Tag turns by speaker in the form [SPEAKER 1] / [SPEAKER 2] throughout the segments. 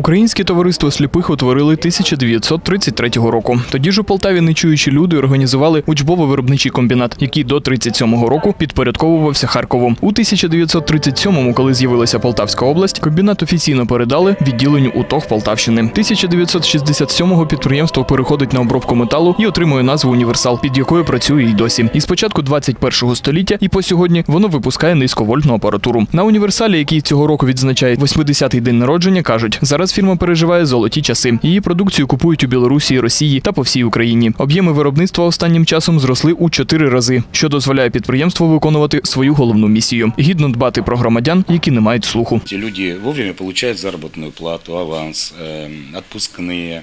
[SPEAKER 1] Українське товариство сліпих утворили 1933 року. Тоді ж у Полтаві нечуючі люди організували учбово-виробничий комбінат, який до 37-го року підпорядковувався Харкову. У 1937-му, коли з'явилася Полтавська область, комбінат офіційно передали відділенню УТОГ Полтавщини. 1967-го підприємство переходить на обробку металу і отримує назву Універсал, під якою працює й досі. І з початку 21-го століття і по сьогодні воно випускає низьковольтну апаратуру. На універсалі, який цього року відзначає 80-й день народження, кажуть, зараз фірма переживає золоті часи. Її продукцію купують у Білорусі, Росії та по всій Україні. Об'єми виробництва останнім часом зросли у чотири рази, що дозволяє підприємству виконувати свою головну місію гідно дбати про громадян, які не мають слуху.
[SPEAKER 2] Эти люди вовремя получают заработную плату, аванс, э, отпускные.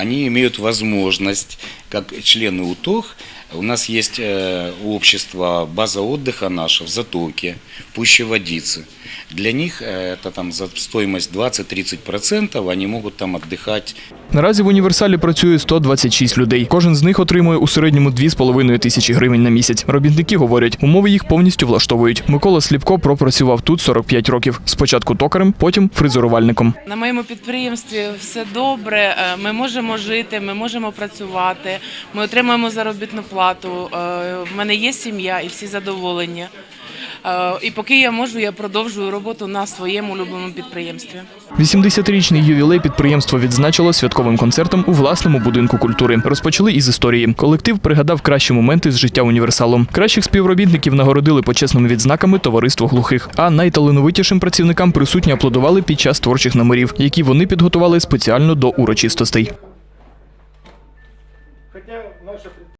[SPEAKER 2] Они имеют возможность, как члены УТОГ, у нас есть э, общество, база отдыха наша в Затоке, в Пуще Водицы. Для них э, это там за стоимость 20-30% они могут там отдыхать
[SPEAKER 1] Наразі в універсалі працює 126 людей. Кожен з них отримує у середньому 2,5 тисячі гривень на місяць. Робітники говорять, умови їх повністю влаштовують. Микола Сліпко пропрацював тут 45 років. Спочатку токарем, потім фрезерувальником.
[SPEAKER 3] На моєму підприємстві все добре. е, Ми можемо жити, ми можемо працювати, ми отримуємо заробітну плату. е, В мене є сім'я і всі задоволені. Е, І поки я можу, я продовжую роботу на своєму улюбленому підприємстві.
[SPEAKER 1] 80-річний ювілей підприємство відзначило святковим концертом у власному будинку культури. Розпочали із історії. Колектив пригадав кращі моменти з життя універсалу. Кращих співробітників нагородили почесними відзнаками товариство глухих. А найталановитішим працівникам присутні аплодували під час творчих номерів, які вони підготували спеціально до урочистостей.